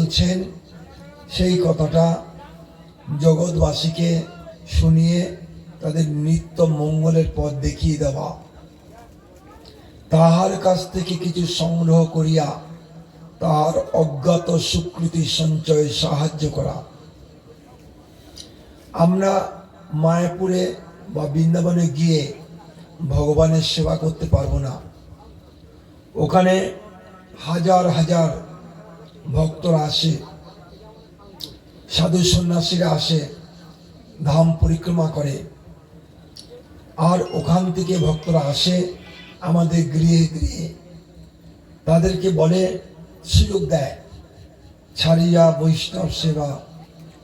বলছেন, সেই কথাটা জগৎবাসীকে শুনিয়ে তাদের নিত্য মঙ্গলের পথ দেখিয়ে দেওয়া। তাহার কাছ থেকে কিছু সংগ্রহ করিয়া তাহার অজ্ঞাত স্বীকৃতি সঞ্চয়ে সাহায্য করা। আমরা মায়াপুরে বা বৃন্দাবনে গিয়ে ভগবানের সেবা করতে পারব না। ওখানে হাজার হাজার ভক্তরা আসে, সাধু সন্ন্যাসীরা আসে, ধাম পরিক্রমা করে। আর ওখান থেকে ভক্তরা আসে আমাদের গৃহে গৃহে। তাদেরকে বলে, সুযোগ দেয়। ছাড়িয়া বৈষ্ণব সেবা,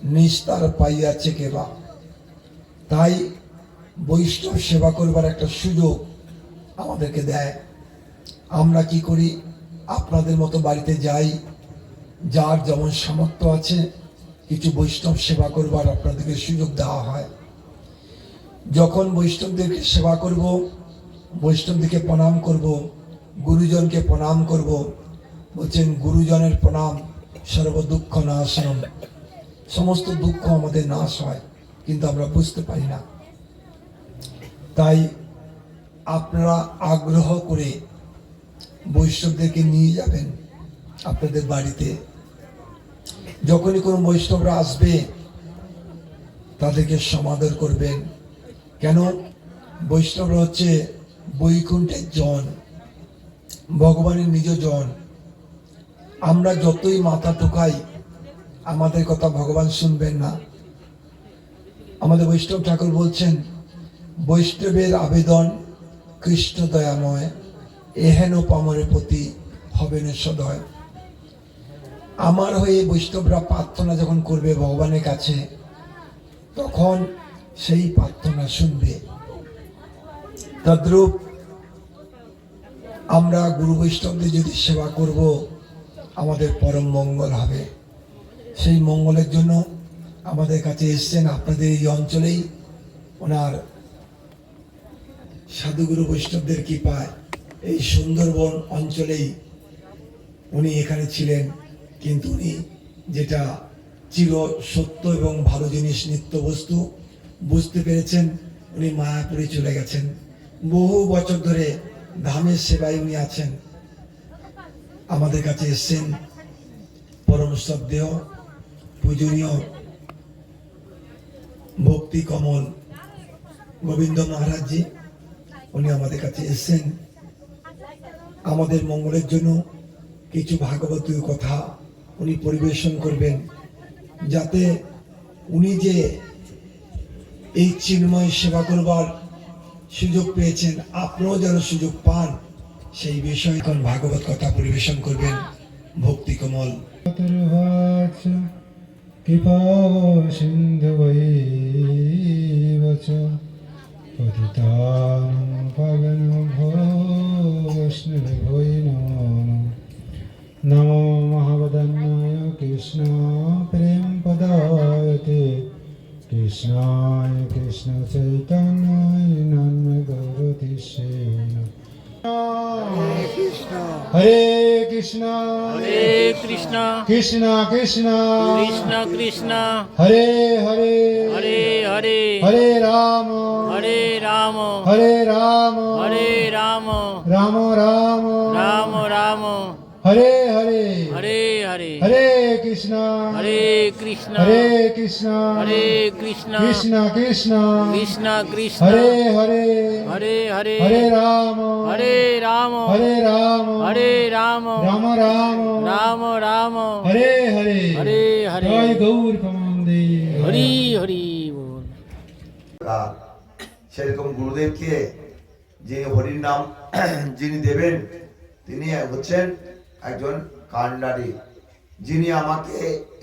নিস্তার পাইয়াছে কেবা তাই বৈষ্ণব সেবা করবার একটা সুযোগ আমাদেরকে দেয়। আমরা কি করি? আপনাদের মতো বাড়িতে যাই যার যেমন সামর্থ্য আছে, কিছু বৈষ্ণব সেবা করবার আপনাদেরকে সুযোগ দেওয়া হয়। যখন বৈষ্ণবদেরকে সেবা করব, বৈষ্ণবদেরকে প্রণাম করব, গুরুজনকে প্রণাম করব, বলছেন, গুরুজনের প্রণাম সর্ব দুঃখ নাশনম সমস্ত দুঃখ আমাদের নাশ হয়, কিন্তু আমরা বুঝতে পারি না। তাই আপনারা আগ্রহ করে বৈষ্ণবদেরকে নিয়ে যাবেন। আপনাদের বাড়িতে। যখনই কোনো বৈষ্ণবরা আসবে, তাদেরকে সমাদর করবেন। কেন? বৈষ্ণবরা হচ্ছে বৈকুণ্ঠের জন, ভগবানের নিজ জন। আমরা যতই মাথা টোকাই আমাদের কথা ভগবান শুনবেন না। আমাদের বৈষ্ণব ঠাকুর বলছেন, বৈষ্ণবের আবেদন কৃষ্ণ দয়াময় এহেন পামরের প্রতি হবে না সদয়। আমার হয়ে বৈষ্ণবরা প্রার্থনা যখন করবে ভগবানের কাছে, তখন সেই প্রার্থনা শুনবে। তদ্রূপ আমরা গুরু বৈষ্ণবদের যদি সেবা করব, আমাদের পরম মঙ্গল হবে। সেই মঙ্গলের জন্য আমাদের কাছে এসছেন আপনাদের এই অঞ্চলেই ওনার সাধুগুরু বৈষ্ণবদের কৃপায় এই সুন্দরবন অঞ্চলেই উনি এখানে ছিলেন। কিন্তু উনি যেটা চির সত্য এবং ভালো জিনিস নিত্য বস্তু, বুঝতে পেরেছেন, উনি মায়াপুরে চলে গেছেন। বহু বছর ধরে ধামের সেবায় উনি আছেন। আমাদের কাছে এসছেন পরম শ্রদ্ধেয়, পূজনীয় ভক্তি কমল গোবিন্দ মহারাজজি। উনি আমাদের কাছে এসছেন। আমাদের মঙ্গলের জন্য কিছু ভাগবতীয় কথা উনি পরিবেশন করবেন। যাতে উনি যে এই চিন্ময় সেবা করবার সুযোগ পেয়েছেন, আপনিও যেন সুযোগ পান, সেই বিষয়ে এখন ভাগবত কথা পরিবেশন করবেন। ভক্তি কমল। কৃপা সিন্ধু পতিতান পাবন ভো নমো কৃষ্ণ প্রেম পদায়তে কৃষ্ণায় কৃষ্ণ চৈতন্যায় নন্ম গৌরতি কৃষ্ণ হরে কৃষ্ণ। হরে কৃষ্ণ। কৃষ্ণ কৃষ্ণ। কৃষ্ণ কৃষ্ণ। হরে হরে। হরে হরে। হরে রাম। হরে রাম। হরে রাম। হরে রাম। রাম রাম। রাম রাম। হরে হরে। হরে হরে হরে কৃষ্ণ। হরে কৃষ্ণ। হরে কৃষ্ণ। হরে কৃষ্ণ। কৃষ্ণ কৃষ্ণ। কৃষ্ণ কৃষ্ণ। হরে হরে। হরে হরে। হরে রাম। হরে রাম। হরে রাম। হরে রাম। রাম রাম। রাম রাম। হরে হরে। হরে হরে। জয় গৌর প্রমন্দে হরি হরি বল। সেরকম গুরুদেবকে যিনি হরির নাম যিনি দেবেন তিনি হচ্ছেন একজন কান্ডারি যিনি আমাকে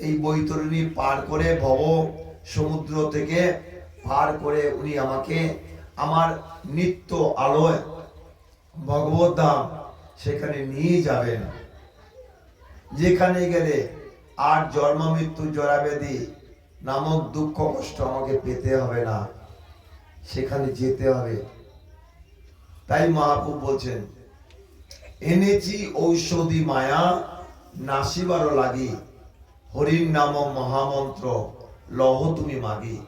এই বৈতরণী পার করে ভব সমুদ্র থেকে পার করে উনি আমাকে আমার নিত্য আলোয় ভগবত ধাম সেখানে নিয়ে যাবেন। যেখানে গেলে আর জন্ম মৃত্যু জরাবেদি নামক দুঃখ কষ্ট আমাকে পেতে হবে না, সেখানে যেতে হবে। তাই মহাপ্রভু বলছেন, এনেছি ঔষধি মায়া নাসিবারও লাগি। হরির নাম মহামন্ত্র লহ তুমি মাগি।